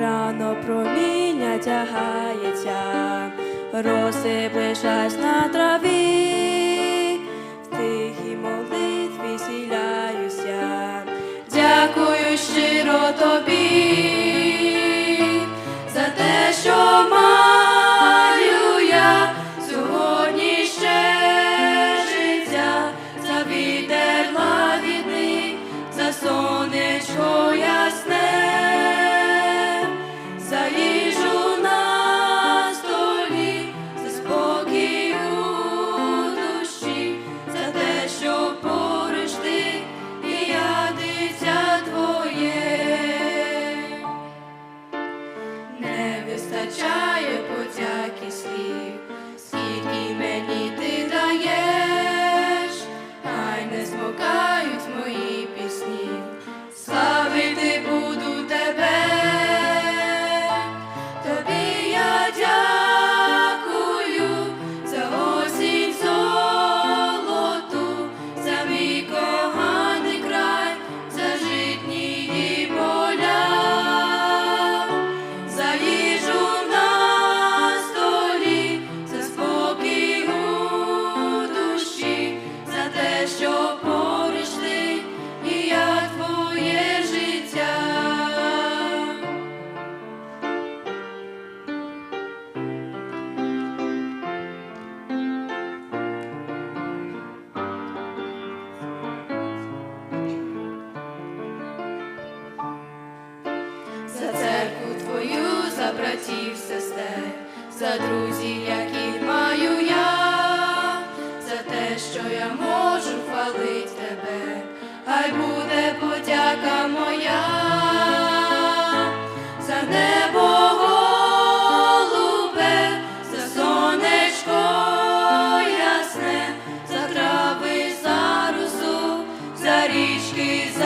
рано проміння тягається, роси розсипишась на траві, в тихій молитві сіляюся, дякую щиро тобі. за братів, сестер, за друзів, яких маю я, за те, що я можу хвалить тебе, хай буде подяка моя, за небо за сонечко ясне, за трави, за русу, за річки. за